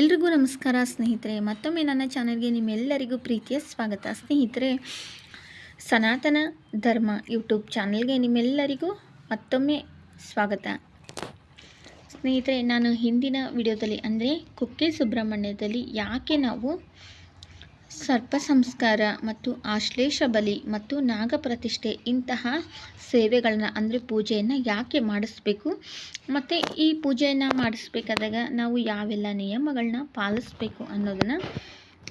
ಎಲ್ರಿಗೂ ನಮಸ್ಕಾರ ಸ್ನೇಹಿತರೆ, ಮತ್ತೊಮ್ಮೆ ನನ್ನ ಚಾನಲ್ಗೆ ನಿಮ್ಮೆಲ್ಲರಿಗೂ ಪ್ರೀತಿಯ ಸ್ವಾಗತ. ಸ್ನೇಹಿತರೆ, ಸನಾತನ ಧರ್ಮ ಯೂಟ್ಯೂಬ್ ಚಾನಲ್ಗೆ ನಿಮ್ಮೆಲ್ಲರಿಗೂ ಮತ್ತೊಮ್ಮೆ ಸ್ವಾಗತ. ಸ್ನೇಹಿತರೆ, ನಾನು ಹಿಂದಿನ ವಿಡಿಯೋದಲ್ಲಿ, ಅಂದರೆ ಕುಕ್ಕೆ ಸುಬ್ರಹ್ಮಣ್ಯದಲ್ಲಿ ಯಾಕೆ ನಾವು ಸರ್ಪ ಸಂಸ್ಕಾರ ಮತ್ತು ಆಶ್ಲೇಷ ಬಲಿ ಮತ್ತು ನಾಗಪ್ರತಿಷ್ಠೆ ಇಂತಹ ಸೇವೆಗಳನ್ನ ಅಂದರೆ ಪೂಜೆಯನ್ನು ಯಾಕೆ ಮಾಡಿಸ್ಬೇಕು? ಮತ್ತು ಈ ಪೂಜೆಯನ್ನು ಮಾಡಿಸ್ಬೇಕಾದಾಗ ನಾವು ಯಾವೆಲ್ಲ ನಿಯಮಗಳನ್ನ ಪಾಲಿಸ್ಬೇಕು ಅನ್ನೋದನ್ನು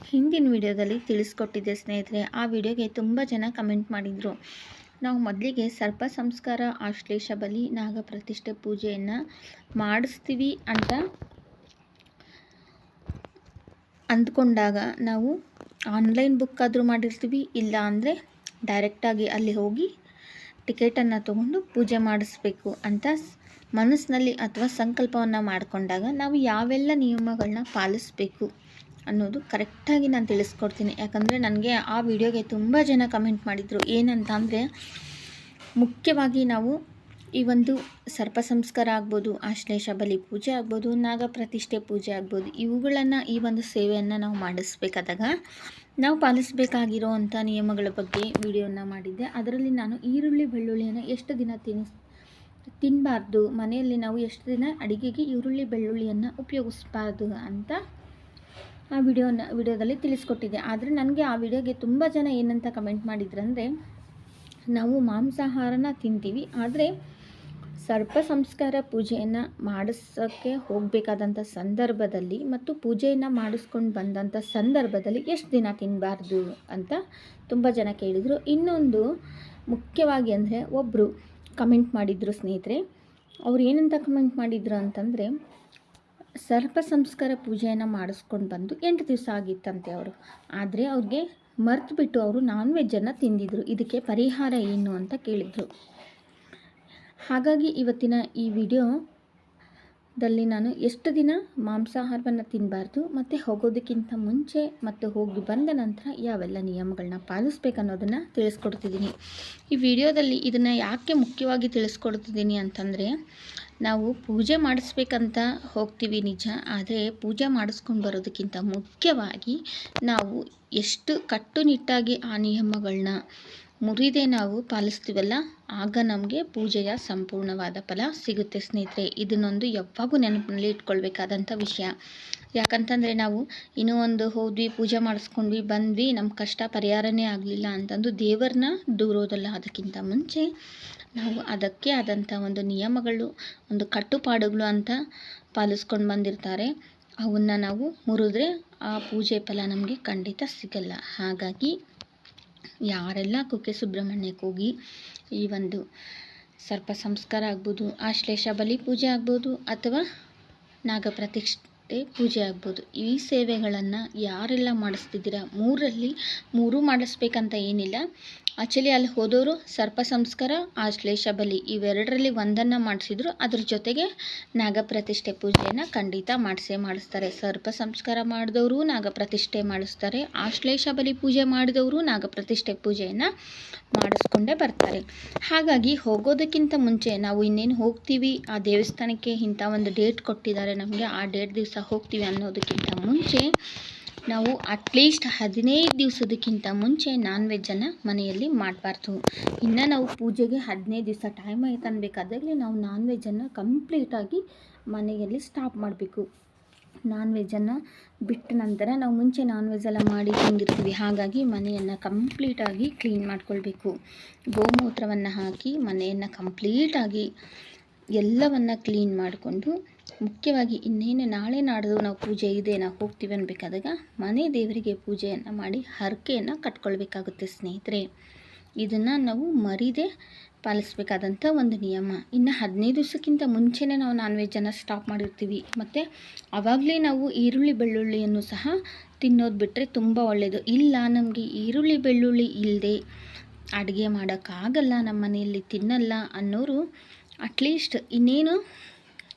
ಹಿಂದಿನ ವಿಡಿಯೋದಲ್ಲಿ ತಿಳಿಸ್ಕೊಟ್ಟಿದ್ದೆ ಸ್ನೇಹಿತರೆ. ಆ ವಿಡಿಯೋಗೆ ತುಂಬ ಜನ ಕಮೆಂಟ್ ಮಾಡಿದರು. ನಾವು ಮೊದಲಿಗೆ ಸರ್ಪ ಸಂಸ್ಕಾರ, ಆಶ್ಲೇಷ ಬಲಿ ನಾಗಪ್ರತಿಷ್ಠೆ ಪೂಜೆಯನ್ನು ಮಾಡಿಸ್ತೀವಿ ಅಂತ ಅಂದ್ಕೊಂಡಾಗ ನಾವು ಆನ್ಲೈನ್ ಬುಕ್ ಆದರೂ ಮಾಡಿರ್ತೀವಿ, ಇಲ್ಲ ಅಂದರೆ ಡೈರೆಕ್ಟಾಗಿ ಅಲ್ಲಿ ಹೋಗಿ ಟಿಕೆಟನ್ನು ತೊಗೊಂಡು ಪೂಜೆ ಮಾಡಿಸ್ಬೇಕು ಅಂತ ಮನಸ್ಸಿನಲ್ಲಿ ಅಥವಾ ಸಂಕಲ್ಪವನ್ನು ಮಾಡಿಕೊಂಡಾಗ ನಾವು ಯಾವೆಲ್ಲ ನಿಯಮಗಳನ್ನ ಪಾಲಿಸಬೇಕು ಅನ್ನೋದು ಕರೆಕ್ಟಾಗಿ ನಾನು ತಿಳಿಸ್ಕೊಡ್ತೀನಿ. ಯಾಕಂದರೆ ನನಗೆ ಆ ವಿಡಿಯೋಗೆ ತುಂಬ ಜನ ಕಮೆಂಟ್ ಮಾಡಿದರು. ಏನಂತ ಅಂದರೆ ಮುಖ್ಯವಾಗಿ ನಾವು ಈ ಒಂದು ಸರ್ಪ ಸಂಸ್ಕಾರ ಆಗ್ಬೋದು, ಆಶ್ಲೇಷ ಬಲಿ ಪೂಜೆ ಆಗ್ಬೋದು, ನಾಗ ಪ್ರತಿಷ್ಠೆ ಪೂಜೆ ಆಗ್ಬೋದು, ಇವುಗಳನ್ನು ಈ ಒಂದು ಸೇವೆಯನ್ನು ನಾವು ಮಾಡಿಸ್ಬೇಕಾದಾಗ ನಾವು ಪಾಲಿಸಬೇಕಾಗಿರೋ ಅಂಥ ನಿಯಮಗಳ ಬಗ್ಗೆ ವಿಡಿಯೋನ ಮಾಡಿದ್ದೆ. ಅದರಲ್ಲಿ ನಾನು ಈರುಳ್ಳಿ, ಬೆಳ್ಳುಳ್ಳಿಯನ್ನು ಎಷ್ಟು ದಿನ ತಿನ್ನಿಸ್ ತಿನ್ನಬಾರ್ದು ಮನೆಯಲ್ಲಿ ನಾವು ಎಷ್ಟು ದಿನ ಅಡುಗೆಗೆ ಈರುಳ್ಳಿ, ಬೆಳ್ಳುಳ್ಳಿಯನ್ನು ಉಪಯೋಗಿಸ್ಬಾರ್ದು ಅಂತ ಆ ವಿಡಿಯೋನ, ವಿಡಿಯೋದಲ್ಲಿ ತಿಳಿಸ್ಕೊಟ್ಟಿದ್ದೆ. ಆದರೆ ನನಗೆ ಆ ವಿಡಿಯೋಗೆ ತುಂಬ ಜನ ಏನಂತ ಕಮೆಂಟ್ ಮಾಡಿದ್ರಂದರೆ, ನಾವು ಮಾಂಸಾಹಾರನ ತಿಂತೀವಿ, ಆದರೆ ಸರ್ಪ ಸಂಸ್ಕಾರ ಪೂಜೆಯನ್ನು ಮಾಡಿಸೋಕ್ಕೆ ಹೋಗಬೇಕಾದಂಥ ಸಂದರ್ಭದಲ್ಲಿ ಮತ್ತು ಪೂಜೆಯನ್ನು ಮಾಡಿಸ್ಕೊಂಡು ಬಂದಂಥ ಸಂದರ್ಭದಲ್ಲಿ ಎಷ್ಟು ದಿನ ತಿನ್ನಬಾರ್ದು ಅಂತ ತುಂಬ ಜನ ಕೇಳಿದರು. ಇನ್ನೊಂದು ಮುಖ್ಯವಾಗಿ ಅಂದರೆ ಒಬ್ಬರು ಕಮೆಂಟ್ ಮಾಡಿದರು ಸ್ನೇಹಿತರೆ, ಅವ್ರು ಏನಂತ ಕಮೆಂಟ್ ಮಾಡಿದರು ಅಂತಂದರೆ, ಸರ್ಪ ಸಂಸ್ಕಾರ ಪೂಜೆಯನ್ನು ಮಾಡಿಸ್ಕೊಂಡು ಬಂದು ಎಂಟು ದಿವಸ ಆಗಿತ್ತಂತೆ ಅವರು. ಆದರೆ ಅವ್ರಿಗೆ ಮರ್ತು ಬಿಟ್ಟು ಅವರು ನಾನ್ ವೆಜ್ಜನ್ನು ತಿಂದಿದ್ರು. ಇದಕ್ಕೆ ಪರಿಹಾರ ಏನು ಅಂತ ಕೇಳಿದರು. ಹಾಗಾಗಿ ಇವತ್ತಿನ ಈ ವಿಡಿಯೋದಲ್ಲಿ ನಾನು ಎಷ್ಟು ದಿನ ಮಾಂಸಾಹಾರವನ್ನು ತಿನ್ನಬಾರ್ದು ಮತ್ತು ಹೋಗೋದಕ್ಕಿಂತ ಮುಂಚೆ ಮತ್ತು ಹೋಗಿ ಬಂದ ನಂತರ ಯಾವೆಲ್ಲ ನಿಯಮಗಳನ್ನ ಪಾಲಿಸ್ಬೇಕನ್ನೋದನ್ನು ತಿಳಿಸ್ಕೊಡ್ತಿದ್ದೀನಿ. ಈ ವಿಡಿಯೋದಲ್ಲಿ ಇದನ್ನು ಯಾಕೆ ಮುಖ್ಯವಾಗಿ ತಿಳಿಸ್ಕೊಡ್ತಿದ್ದೀನಿ ಅಂತಂದರೆ, ನಾವು ಪೂಜೆ ಮಾಡಿಸ್ಬೇಕಂತ ಹೋಗ್ತೀವಿ ನಿಜ, ಆದರೆ ಪೂಜೆ ಮಾಡಿಸ್ಕೊಂಡು ಬರೋದಕ್ಕಿಂತ ಮುಖ್ಯವಾಗಿ ನಾವು ಎಷ್ಟು ಕಟ್ಟುನಿಟ್ಟಾಗಿ ಆ ನಿಯಮಗಳನ್ನ ಮುರಿದೇ ನಾವು ಪಾಲಿಸ್ತೀವಲ್ಲ, ಆಗ ನಮಗೆ ಪೂಜೆಯ ಸಂಪೂರ್ಣವಾದ ಫಲ ಸಿಗುತ್ತೆ ಸ್ನೇಹಿತರೆ. ಇದನ್ನೊಂದು ಯಾವಾಗೂ ನೆನಪಿನಲ್ಲಿ ಇಟ್ಕೊಳ್ಬೇಕಾದಂಥ ವಿಷಯ. ಯಾಕಂತಂದರೆ ನಾವು ಇನ್ನೂ ಒಂದು ಹೋದ್ವಿ, ಪೂಜೆ ಮಾಡಿಸ್ಕೊಂಡ್ವಿ, ಬಂದ್ವಿ ನಮ್ಮ ಕಷ್ಟ ಪರಿಹಾರನೇ ಆಗಲಿಲ್ಲ ಅಂತಂದು ದೇವರನ್ನ ದೂರೋದಲ್ಲ. ಅದಕ್ಕಿಂತ ಮುಂಚೆ ನಾವು ಅದಕ್ಕೆ ಆದಂಥ ಒಂದು ನಿಯಮಗಳು, ಒಂದು ಕಟ್ಟುಪಾಡುಗಳು ಅಂತ ಪಾಲಿಸ್ಕೊಂಡು ಬಂದಿರ್ತಾರೆ. ಅವನ್ನು ನಾವು ಮುರಿದ್ರೆ ಆ ಪೂಜೆ ಫಲ ನಮಗೆ ಖಂಡಿತ ಸಿಗಲ್ಲ. ಹಾಗಾಗಿ ಯಾರೆಲ್ಲ ಕುಕ್ಕೆ ಸುಬ್ರಹ್ಮಣ್ಯಕ್ಕೆ ಹೋಗಿ ಈ ಒಂದು ಸರ್ಪ ಸಂಸ್ಕಾರ ಆಗ್ಬೋದು, ಆಶ್ಲೇಷ ಬಲಿ ಪೂಜೆ ಆಗ್ಬೋದು ಅಥವಾ ನಾಗಪ್ರತಿಷ್ಠೆ ಪೂಜೆ ಆಗ್ಬೋದು, ಈ ಸೇವೆಗಳನ್ನು ಯಾರೆಲ್ಲ ಮಾಡಿಸ್ತಿದ್ದೀರಾ? ಮೂರಲ್ಲಿ ಮೂರೂ ಮಾಡಿಸ್ಬೇಕಂತ ಏನಿಲ್ಲ. ಆ್ಯಕ್ಚುಲಿ ಅಲ್ಲಿ ಹೋದವರು ಸರ್ಪ ಸಂಸ್ಕಾರ ಆಶ್ಲೇಷ ಬಲಿ ಇವೆರಡರಲ್ಲಿ ಒಂದನ್ನು ಮಾಡಿಸಿದ್ರು. ಅದ್ರ ಜೊತೆಗೆ ನಾಗಪ್ರತಿಷ್ಠೆ ಪೂಜೆಯನ್ನು ಖಂಡಿತ ಮಾಡಿಸೇ ಮಾಡಿಸ್ತಾರೆ. ಸರ್ಪ ಸಂಸ್ಕಾರ ಮಾಡಿದವರು ನಾಗಪ್ರತಿಷ್ಠೆ ಮಾಡಿಸ್ತಾರೆ. ಆಶ್ಲೇಷ ಬಲಿ ಪೂಜೆ ಮಾಡಿದವರು ನಾಗಪ್ರತಿಷ್ಠೆ ಪೂಜೆಯನ್ನು ಮಾಡಿಸ್ಕೊಂಡೇ ಬರ್ತಾರೆ. ಹಾಗಾಗಿ ಹೋಗೋದಕ್ಕಿಂತ ಮುಂಚೆ ನಾವು ಇನ್ನೇನು ಹೋಗ್ತೀವಿ? ಆ ದೇವಸ್ಥಾನಕ್ಕೆ ಇಂಥ ಒಂದು ಡೇಟ್ ಕೊಟ್ಟಿದ್ದಾರೆ ನಮಗೆ. ಆ ಡೇಟ್ ದಿವಸ ಹೋಗ್ತೀವಿ ಅನ್ನೋದಕ್ಕಿಂತ ಮುಂಚೆ ನಾವು ಅಟ್ಲೀಸ್ಟ್ ಹದಿನೈದು ದಿವಸದಕ್ಕಿಂತ ಮುಂಚೆ ನಾನ್ ವೆಜ್ಜನ್ನು ಮನೆಯಲ್ಲಿ ಮಾಡಬಾರ್ದು. ಇನ್ನು ನಾವು ಪೂಜೆಗೆ ಹದಿನೈದು ದಿವಸ ಟೈಮ್ ಆಯ್ತು ನಾವು ನಾನ್ ವೆಜ್ಜನ್ನು ಕಂಪ್ಲೀಟಾಗಿ ಮನೆಯಲ್ಲಿ ಸ್ಟಾಪ್ ಮಾಡಬೇಕು. ನಾನ್ ವೆಜ್ಜನ್ನು ಬಿಟ್ಟ ನಂತರ ನಾವು ಮುಂಚೆ ನಾನ್ ವೆಜ್ಜೆಲ್ಲ ಮಾಡಿ ತಿಂದಿರ್ತೀವಿ. ಹಾಗಾಗಿ ಮನೆಯನ್ನು ಕಂಪ್ಲೀಟಾಗಿ ಕ್ಲೀನ್ ಮಾಡ್ಕೊಳ್ಬೇಕು. ಗೋಮೂತ್ರವನ್ನು ಹಾಕಿ ಮನೆಯನ್ನು ಕಂಪ್ಲೀಟಾಗಿ ಎಲ್ಲವನ್ನು ಕ್ಲೀನ್ ಮಾಡಿಕೊಂಡು ಮುಖ್ಯವಾಗಿ ಇನ್ನೇನು ನಾಳೆ ನಾಡ್ದು ನಾವು ಪೂಜೆ ಇದೆ, ನಾವು ಹೋಗ್ತೀವಿ ಅನ್ಬೇಕಾದಾಗ ಮನೆ ದೇವರಿಗೆ ಪೂಜೆಯನ್ನು ಮಾಡಿ ಹರಕೆಯನ್ನು ಕಟ್ಕೊಳ್ಬೇಕಾಗುತ್ತೆ ಸ್ನೇಹಿತರೆ. ಇದನ್ನು ನಾವು ಮರಿದೇ ಪಾಲಿಸಬೇಕಾದಂಥ ಒಂದು ನಿಯಮ. ಇನ್ನು ಹದಿನೈದು ದಿವಸಕ್ಕಿಂತ ಮುಂಚೆನೇ ನಾವು ನಾನ್ ವೆಜ್ಜನ್ನು ಸ್ಟಾಪ್ ಮಾಡಿರ್ತೀವಿ. ಮತ್ತು ಆವಾಗಲೇ ನಾವು ಈರುಳ್ಳಿ ಬೆಳ್ಳುಳ್ಳಿಯನ್ನು ಸಹ ತಿನ್ನೋದು ಬಿಟ್ಟರೆ ತುಂಬ ಒಳ್ಳೆಯದು ಇಲ್ಲ, ನಮಗೆ ಈರುಳ್ಳಿ ಬೆಳ್ಳುಳ್ಳಿ ಇಲ್ಲದೆ ಅಡುಗೆ ಮಾಡೋಕ್ಕಾಗಲ್ಲ ನಮ್ಮ ಮನೆಯಲ್ಲಿ ತಿನ್ನಲ್ಲ ಅನ್ನೋರು ಅಟ್ಲೀಸ್ಟ್ ಇನ್ನೇನು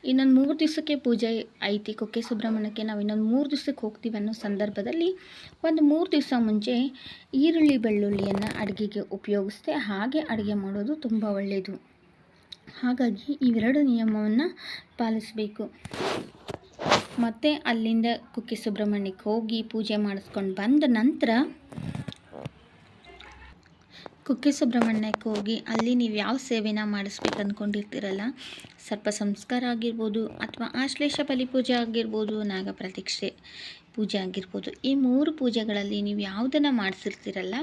ಇನ್ನೊಂದು ಮೂರು ದಿವಸಕ್ಕೆ ಪೂಜೆ ಐತಿ ಕುಕ್ಕೆ ಸುಬ್ರಹ್ಮಣ್ಯಕ್ಕೆ ನಾವು ಇನ್ನೊಂದು ಮೂರು ದಿವಸಕ್ಕೆ ಹೋಗ್ತೀವಿ ಅನ್ನೋ ಸಂದರ್ಭದಲ್ಲಿ ಒಂದು ಮೂರು ದಿವಸ ಮುಂಚೆ ಈರುಳ್ಳಿ ಬೆಳ್ಳುಳ್ಳಿಯನ್ನು ಅಡುಗೆಗೆ ಉಪಯೋಗಿಸ್ದೆ ಹಾಗೆ ಅಡುಗೆ ಮಾಡೋದು ತುಂಬ ಒಳ್ಳೆಯದು ಹಾಗಾಗಿ ಇವೆರಡು ನಿಯಮವನ್ನು ಪಾಲಿಸಬೇಕು. ಮತ್ತು ಅಲ್ಲಿಂದ ಕುಕ್ಕೆ ಸುಬ್ರಹ್ಮಣ್ಯಕ್ಕೆ ಹೋಗಿ ಪೂಜೆ ಮಾಡಿಸ್ಕೊಂಡು ಬಂದ ನಂತರ ಕುಕ್ಕೆ ಸುಬ್ರಹ್ಮಣ್ಯಕ್ಕೆ ಹೋಗಿ ಅಲ್ಲಿ ನೀವು ಯಾವ ಸೇವೆನ ಮಾಡಿಸ್ಬೇಕು ಅಂದ್ಕೊಂಡಿರ್ತೀರಲ್ಲ ಸರ್ಪ ಸಂಸ್ಕಾರ ಆಗಿರ್ಬೋದು ಅಥವಾ ಆಶ್ಲೇಷ ಬಲಿ ಪೂಜೆ ಆಗಿರ್ಬೋದು, ನಾಗ ಪ್ರತಿಷ್ಠೆ ಪೂಜೆ ಆಗಿರ್ಬೋದು, ಈ ಮೂರು ಪೂಜೆಗಳಲ್ಲಿ ನೀವು ಯಾವುದನ್ನು ಮಾಡಿಸಿರ್ತೀರಲ್ಲ?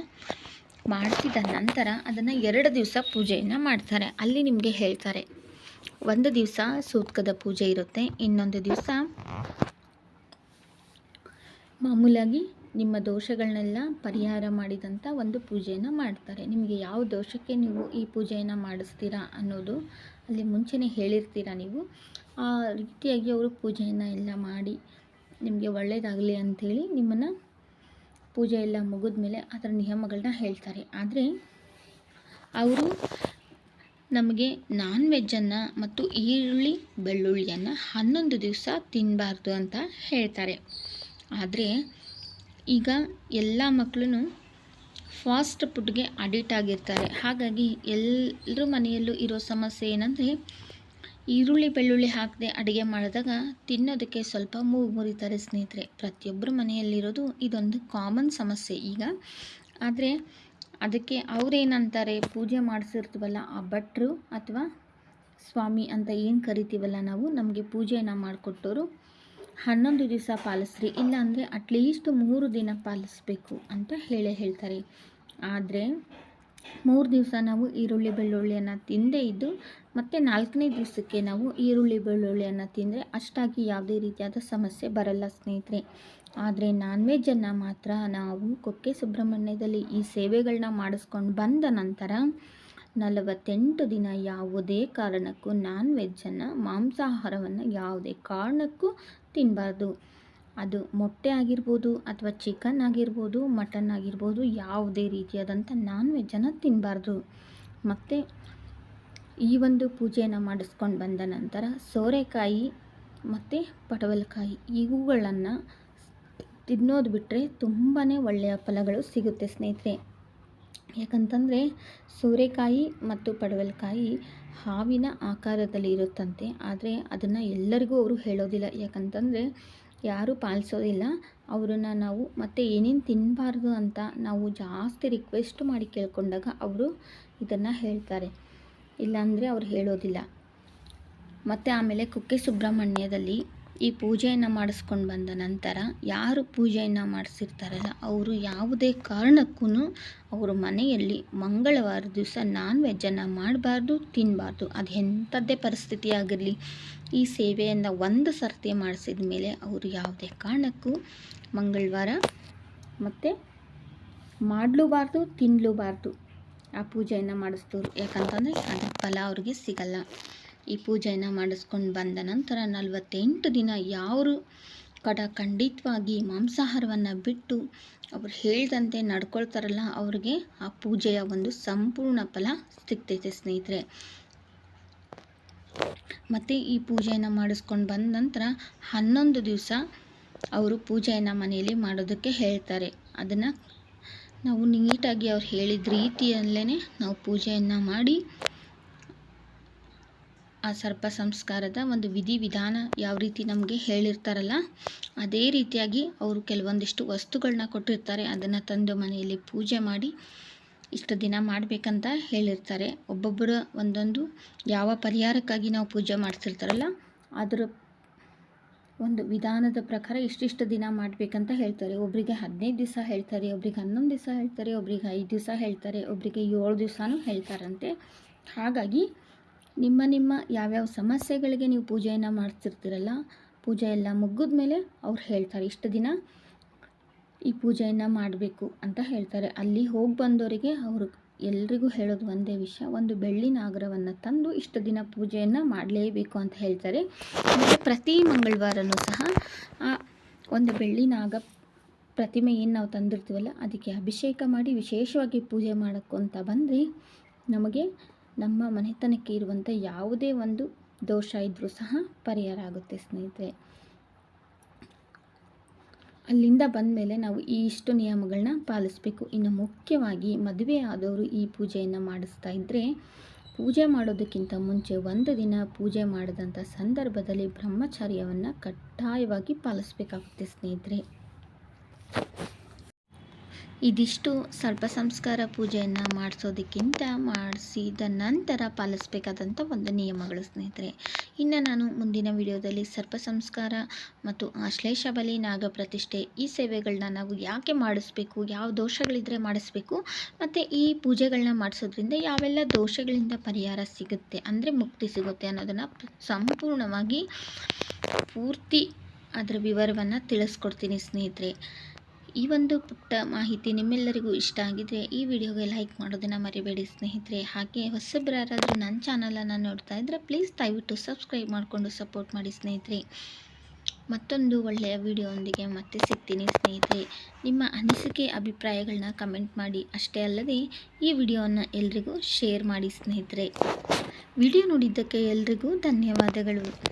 ಮಾಡಿಸಿದ ನಂತರ ಅದನ್ನು ಎರಡು ದಿವಸ ಪೂಜೆಯನ್ನು ಮಾಡ್ತಾರೆ. ಅಲ್ಲಿ ನಿಮಗೆ ಹೇಳ್ತಾರೆ, ಒಂದು ದಿವಸ ಸೂತ್ಕದ ಪೂಜೆ ಇರುತ್ತೆ, ಇನ್ನೊಂದು ದಿವಸ ಮಾಮೂಲಾಗಿ ನಿಮ್ಮ ದೋಷಗಳನ್ನೆಲ್ಲ ಪರಿಹಾರ ಮಾಡಿದಂಥ ಒಂದು ಪೂಜೆಯನ್ನು ಮಾಡ್ತಾರೆ. ನಿಮಗೆ ಯಾವ ದೋಷಕ್ಕೆ ನೀವು ಈ ಪೂಜೆಯನ್ನು ಮಾಡಿಸ್ತೀರಾ ಅನ್ನೋದು ಅಲ್ಲಿ ಮುಂಚೆನೇ ಹೇಳಿರ್ತೀರ ನೀವು? ಆ ರೀತಿಯಾಗಿ ಅವರು ಪೂಜೆಯನ್ನು ಎಲ್ಲ ಮಾಡಿ ನಿಮಗೆ ಒಳ್ಳೆಯದಾಗಲಿ ಅಂಥೇಳಿ ನಿಮ್ಮನ್ನು ಪೂಜೆ ಎಲ್ಲ ಮುಗಿದ ಮೇಲೆ ಅದರ ನಿಯಮಗಳನ್ನ ಹೇಳ್ತಾರೆ. ಆದರೆ ಅವರು ನಮಗೆ ನಾನ್ ವೆಜ್ಜನ್ನು ಮತ್ತು ಈರುಳ್ಳಿ, ಬೆಳ್ಳುಳ್ಳಿಯನ್ನು ಹನ್ನೊಂದು ದಿವಸ ತಿನ್ನಬಾರ್ದು ಅಂತ ಹೇಳ್ತಾರೆ. ಆದರೆ ಈಗ ಎಲ್ಲ ಮಕ್ಕಳೂ ಫಾಸ್ಟ್ ಫುಡ್ಗೆ ಅಡಿಟ್ ಆಗಿರ್ತಾರೆ. ಹಾಗಾಗಿ ಎಲ್ಲರ ಮನೆಯಲ್ಲೂ ಇರೋ ಸಮಸ್ಯೆ ಏನಂದರೆ ಈರುಳ್ಳಿ ಬೆಳ್ಳುಳ್ಳಿ ಹಾಕದೆ ಅಡುಗೆ ಮಾಡಿದಾಗ ತಿನ್ನೋದಕ್ಕೆ ಸ್ವಲ್ಪ ಮೂಗು ಮುರಿತಾರೆ ಸ್ನೇಹಿತರೆ. ಪ್ರತಿಯೊಬ್ಬರ ಮನೆಯಲ್ಲಿರೋದು ಇದೊಂದು ಕಾಮನ್ ಸಮಸ್ಯೆ ಈಗ. ಆದರೆ ಅದಕ್ಕೆ ಅವರೇನಂತಾರೆ, ಪೂಜೆ ಮಾಡಿಸಿರ್ತೀವಲ್ಲ ಆ ಭಟ್ರು ಅಥವಾ ಸ್ವಾಮಿ ಅಂತ ಏನು ಕರಿತೀವಲ್ಲ ನಾವು, ನಮಗೆ ಪೂಜೆಯನ್ನು ಮಾಡಿಕೊಟ್ಟವರು ಹನ್ನೊಂದು ದಿವಸ ಪಾಲಿಸ್ರಿ, ಇಲ್ಲಾಂದರೆ ಅಟ್ಲೀಸ್ಟ್ ಮೂರು ದಿನ ಪಾಲಿಸ್ಬೇಕು ಅಂತ ಹೇಳೇ ಹೇಳ್ತಾರೆ. ಆದರೆ, ಮೂರು ದಿವಸ ನಾವು ಈರುಳ್ಳಿ ಬೆಳ್ಳುಳ್ಳಿಯನ್ನು ತಿಂದೇ ಇದ್ದು, ಮತ್ತು ನಾಲ್ಕನೇ ದಿವಸಕ್ಕೆ ನಾವು ಈರುಳ್ಳಿ ಬೆಳ್ಳುಳ್ಳಿಯನ್ನು ತಿಂದರೆ ಅಷ್ಟಾಗಿ ಯಾವುದೇ ರೀತಿಯಾದ ಸಮಸ್ಯೆ ಬರಲ್ಲ ಸ್ನೇಹಿತರೆ. ಆದರೆ ನಾನ್ ವೆಜ್ಜನ್ನು ಮಾತ್ರ ನಾವು ಕೊಕ್ಕೆ ಸುಬ್ರಹ್ಮಣ್ಯದಲ್ಲಿ ಈ ಸೇವೆಗಳನ್ನ ಮಾಡಿಸ್ಕೊಂಡು ಬಂದ ನಂತರ ನಲವತ್ತೆಂಟು ದಿನ ಯಾವುದೇ ಕಾರಣಕ್ಕೂ ನಾನ್ ವೆಜ್ಜನ್ನು ಮಾಂಸಾಹಾರವನ್ನು ಯಾವುದೇ ಕಾರಣಕ್ಕೂ ತಿನ್ನಬಾರ್ದು ಅದು ಮೊಟ್ಟೆ ಆಗಿರ್ಬೋದು ಅಥವಾ ಚಿಕನ್ ಆಗಿರ್ಬೋದು ಮಟನ್ ಆಗಿರ್ಬೋದು, ಯಾವುದೇ ರೀತಿಯಾದಂಥ ನಾನ್ ವೆಜ್ಜನ್ನು ತಿನ್ನಬಾರ್ದು ಮತ್ತು ಈ ಒಂದು ಪೂಜೆಯನ್ನು ಮಾಡಿಸ್ಕೊಂಡು ಬಂದ ನಂತರ ಸೋರೆಕಾಯಿ ಮತ್ತು ಪಟವಲಕಾಯಿ ಇವುಗಳನ್ನು ತಿನ್ನೋದು ಬಿಟ್ಟರೆ ತುಂಬಾ ಒಳ್ಳೆಯ ಫಲಗಳು ಸಿಗುತ್ತೆ ಸ್ನೇಹಿತರೆ. ಯಾಕಂತಂದರೆ ಸೋರೆಕಾಯಿ ಮತ್ತು ಪಡವಲಕಾಯಿ ಹಾವಿನ ಆಕಾರದಲ್ಲಿ ಇರುತ್ತಂತೆ, ಆದರೆ ಅದನ್ನು ಎಲ್ಲರಿಗೂ ಅವರು ಹೇಳೋದಿಲ್ಲ. ಯಾಕಂತಂದರೆ ಯಾರೂ ಪಾಲಿಸೋದಿಲ್ಲ. ಅವರನ್ನು ನಾವು ಮತ್ತು ಏನೇನು ತಿನ್ನಬಾರ್ದು ಅಂತ ನಾವು ಜಾಸ್ತಿ ರಿಕ್ವೆಸ್ಟ್ ಮಾಡಿ ಕೇಳ್ಕೊಂಡಾಗ ಅವರು ಇದನ್ನು ಹೇಳ್ತಾರೆ. ಇಲ್ಲಾಂದರೆ ಅವ್ರು ಹೇಳೋದಿಲ್ಲ. ಮತ್ತು ಆಮೇಲೆ ಕುಕ್ಕೆ ಸುಬ್ರಹ್ಮಣ್ಯದಲ್ಲಿ ಈ ಪೂಜೆಯನ್ನು ಮಾಡಿಸ್ಕೊಂಡು ಬಂದ ನಂತರ ಯಾರು ಪೂಜೆಯನ್ನು ಮಾಡಿಸಿರ್ತಾರಲ್ಲ, ಅವರು ಯಾವುದೇ ಕಾರಣಕ್ಕೂ ಅವರು ಮನೆಯಲ್ಲಿ ಮಂಗಳವಾರ ದಿವಸ ನಾನ್ ವೆಜ್ಜನ್ನು ಮಾಡಬಾರ್ದು ತಿನ್ನಬಾರ್ದು ಅದು ಎಂಥದ್ದೇ ಪರಿಸ್ಥಿತಿ ಆಗಿರಲಿ. ಈ ಸೇವೆಯನ್ನು ಒಂದು ಸರ್ತಿ ಮಾಡಿಸಿದ ಮೇಲೆ ಅವರು ಯಾವುದೇ ಕಾರಣಕ್ಕೂ ಮಂಗಳವಾರ ಮತ್ತು ಮಾಡಲೂಬಾರ್ದು ತಿನ್ನಲೂಬಾರ್ದು ಆ ಪೂಜೆಯನ್ನು ಮಾಡಿಸ್ತವ್ರು ಯಾಕಂತಂದರೆ ಅದರ ಫಲ ಅವ್ರಿಗೆ ಸಿಗಲ್ಲ. ಈ ಪೂಜೆಯನ್ನು ಮಾಡಿಸ್ಕೊಂಡು ಬಂದ ನಂತರ ನಲವತ್ತೆಂಟು ದಿನ ಯಾರು ಕಡ ಖಂಡಿತವಾಗಿ ಮಾಂಸಾಹಾರವನ್ನು ಬಿಟ್ಟು ಅವ್ರು ಹೇಳ್ದಂತೆ ನಡ್ಕೊಳ್ತಾರಲ್ಲ, ಅವ್ರಿಗೆ ಆ ಪೂಜೆಯ ಒಂದು ಸಂಪೂರ್ಣ ಫಲ ಸಿಗ್ತೈತೆ ಸ್ನೇಹಿತರೆ. ಮತ್ತು ಈ ಪೂಜೆಯನ್ನು ಮಾಡಿಸ್ಕೊಂಡು ಬಂದ ನಂತರ ಹನ್ನೊಂದು ದಿವಸ ಅವರು ಪೂಜೆಯನ್ನು ಮನೆಯಲ್ಲಿ ಮಾಡೋದಕ್ಕೆ ಹೇಳ್ತಾರೆ. ಅದನ್ನು ನಾವು ನೀಟಾಗಿ ಅವ್ರು ಹೇಳಿದ ರೀತಿಯಲ್ಲೇ ನಾವು ಪೂಜೆಯನ್ನು ಮಾಡಿ ಆ ಸರ್ಪ ಸಂಸ್ಕಾರದ ಒಂದು ವಿಧಿ ವಿಧಾನ ಯಾವ ರೀತಿ ನಮಗೆ ಹೇಳಿರ್ತಾರಲ್ಲ, ಅದೇ ರೀತಿಯಾಗಿ ಅವರು ಕೆಲವೊಂದಿಷ್ಟು ವಸ್ತುಗಳನ್ನ ಕೊಟ್ಟಿರ್ತಾರೆ. ಅದನ್ನು ತಂದು ಮನೆಯಲ್ಲಿ ಪೂಜೆ ಮಾಡಿ ಇಷ್ಟು ದಿನ ಮಾಡಬೇಕಂತ ಹೇಳಿರ್ತಾರೆ. ಒಬ್ಬೊಬ್ಬರ ಒಂದೊಂದು ಯಾವ ಪರಿಹಾರಕ್ಕಾಗಿ ನಾವು ಪೂಜೆ ಮಾಡಿಸಿರ್ತಾರಲ್ಲ, ಅದರ ಒಂದು ವಿಧಾನದ ಪ್ರಕಾರ ಇಷ್ಟಿಷ್ಟು ದಿನ ಮಾಡಬೇಕಂತ ಹೇಳ್ತಾರೆ. ಒಬ್ಬರಿಗೆ ಹದಿನೈದು ದಿವಸ ಹೇಳ್ತಾರೆ, ಒಬ್ರಿಗೆ ಹನ್ನೊಂದು ದಿವಸ ಹೇಳ್ತಾರೆ, ಒಬ್ರಿಗೆ ಐದು ದಿವಸ ಹೇಳ್ತಾರೆ ಒಬ್ಬರಿಗೆ ಏಳು ದಿವಸನೂ ಹೇಳ್ತಾರಂತೆ. ಹಾಗಾಗಿ ನಿಮ್ಮ ನಿಮ್ಮ ಯಾವ್ಯಾವ ಸಮಸ್ಯೆಗಳಿಗೆ ನೀವು ಪೂಜೆಯನ್ನು ಮಾಡ್ತಿರ್ತೀರಲ್ಲ, ಪೂಜೆ ಎಲ್ಲ ಮುಗಿದ ಮೇಲೆ ಅವ್ರು ಹೇಳ್ತಾರೆ, ಇಷ್ಟು ದಿನ ಈ ಪೂಜೆಯನ್ನು ಮಾಡಬೇಕು ಅಂತ ಹೇಳ್ತಾರೆ. ಅಲ್ಲಿ ಹೋಗಿ ಬಂದವರಿಗೆ ಅವರು ಎಲ್ರಿಗೂ ಹೇಳೋದು ಒಂದೇ ವಿಷಯ, ಒಂದು ಬೆಳ್ಳಿ ನಾಗರವನ್ನು ತಂದು ಇಷ್ಟು ದಿನ ಪೂಜೆಯನ್ನು ಮಾಡಲೇಬೇಕು ಅಂತ ಹೇಳ್ತಾರೆ. ಮತ್ತು ಪ್ರತಿ ಮಂಗಳವಾರನೂ ಸಹ ಆ ಒಂದು ಬೆಳ್ಳಿ ನಾಗ ಪ್ರತಿಮೆ ಏನು ನಾವು ತಂದಿರ್ತೀವಲ್ಲ, ಅದಕ್ಕೆ ಅಭಿಷೇಕ ಮಾಡಿ ವಿಶೇಷವಾಗಿ ಪೂಜೆ ಅಂತ ಬಂದರೆ ನಮಗೆ ನಮ್ಮ ಮನೆತನಕ್ಕೆ ಇರುವಂಥ ಯಾವುದೇ ಒಂದು ದೋಷ ಇದ್ದರೂ ಸಹ ಪರಿಹಾರ ಆಗುತ್ತೆ, ಸ್ನೇಹಿತರೆ. ಅಲ್ಲಿಂದ ಬಂದ ಮೇಲೆ ನಾವು ಈ ಇಷ್ಟು ನಿಯಮಗಳನ್ನ ಪಾಲಿಸಬೇಕು. ಇನ್ನು ಮುಖ್ಯವಾಗಿ ಮದುವೆ ಆದವರು ಈ ಪೂಜೆಯನ್ನು ಮಾಡಿಸ್ತಾ ಇದ್ದರೆ ಪೂಜೆ ಮಾಡೋದಕ್ಕಿಂತ ಮುಂಚೆ ಒಂದು ದಿನ ಪೂಜೆ ಮಾಡಿದಂಥ ಸಂದರ್ಭದಲ್ಲಿ ಬ್ರಹ್ಮಚಾರ್ಯವನ್ನು ಕಡ್ಡಾಯವಾಗಿ ಪಾಲಿಸಬೇಕಾಗುತ್ತೆ, ಸ್ನೇಹಿತರೆ. ಇದಿಷ್ಟು ಸರ್ಪ ಸಂಸ್ಕಾರ ಪೂಜೆಯನ್ನು ಮಾಡಿಸೋದಕ್ಕಿಂತ ಮಾಡಿಸಿದ ನಂತರ ಪಾಲಿಸಬೇಕಾದಂಥ ಒಂದು ನಿಯಮಗಳು, ಸ್ನೇಹಿತರೆ. ಇನ್ನು ನಾನು ಮುಂದಿನ ವಿಡಿಯೋದಲ್ಲಿ ಸರ್ಪ ಸಂಸ್ಕಾರ ಮತ್ತು ಆಶ್ಲೇಷ ಬಲಿ, ನಾಗ ಪ್ರತಿಷ್ಠೆ ಈ ಸೇವೆಗಳನ್ನ ನಾವು ಯಾಕೆ ಮಾಡಿಸ್ಬೇಕು, ಯಾವ ದೋಷಗಳಿದ್ದರೆ ಮಾಡಿಸ್ಬೇಕು, ಮತ್ತು ಈ ಪೂಜೆಗಳನ್ನ ಮಾಡಿಸೋದ್ರಿಂದ ಯಾವೆಲ್ಲ ದೋಷಗಳಿಂದ ಪರಿಹಾರ ಸಿಗುತ್ತೆ, ಅಂದರೆ ಮುಕ್ತಿ ಸಿಗುತ್ತೆ ಅನ್ನೋದನ್ನು ಸಂಪೂರ್ಣವಾಗಿ ಪೂರ್ತಿ ಅದರ ವಿವರವನ್ನು ತಿಳಿಸ್ಕೊಡ್ತೀನಿ, ಸ್ನೇಹಿತರೆ. ಈ ಒಂದು ಪುಟ್ಟ ಮಾಹಿತಿ ನಿಮ್ಮೆಲ್ಲರಿಗೂ ಇಷ್ಟ ಆಗಿದ್ರೆ ಈ ವಿಡಿಯೋಗೆ ಲೈಕ್ ಮಾಡೋದನ್ನು ಮರಿಬೇಡಿ ಸ್ನೇಹಿತರೆ. ಹಾಗೆ ಹೊಸಬ್ರು ಯಾರಾದರೂ ನನ್ನ ಚಾನಲನ್ನು ನೋಡ್ತಾ ಇದ್ದರೆ ಪ್ಲೀಸ್ ದಯವಿಟ್ಟು ಸಬ್ಸ್ಕ್ರೈಬ್ ಮಾಡಿಕೊಂಡು ಸಪೋರ್ಟ್ ಮಾಡಿ ಸ್ನೇಹಿತರೆ. ಮತ್ತೊಂದು ಒಳ್ಳೆಯ ವಿಡಿಯೋಂದಿಗೆ ಮತ್ತೆ ಸಿಗ್ತೀನಿ ಸ್ನೇಹಿತರೆ. ನಿಮ್ಮ ಅನಿಸಿಕೆ ಅಭಿಪ್ರಾಯಗಳನ್ನ ಕಮೆಂಟ್ ಮಾಡಿ. ಅಷ್ಟೇ ಅಲ್ಲದೆ ಈ ವಿಡಿಯೋವನ್ನು ಎಲ್ರಿಗೂ ಶೇರ್ ಮಾಡಿ ಸ್ನೇಹಿತರೆ. ವಿಡಿಯೋ ನೋಡಿದ್ದಕ್ಕೆ ಎಲ್ರಿಗೂ ಧನ್ಯವಾದಗಳು.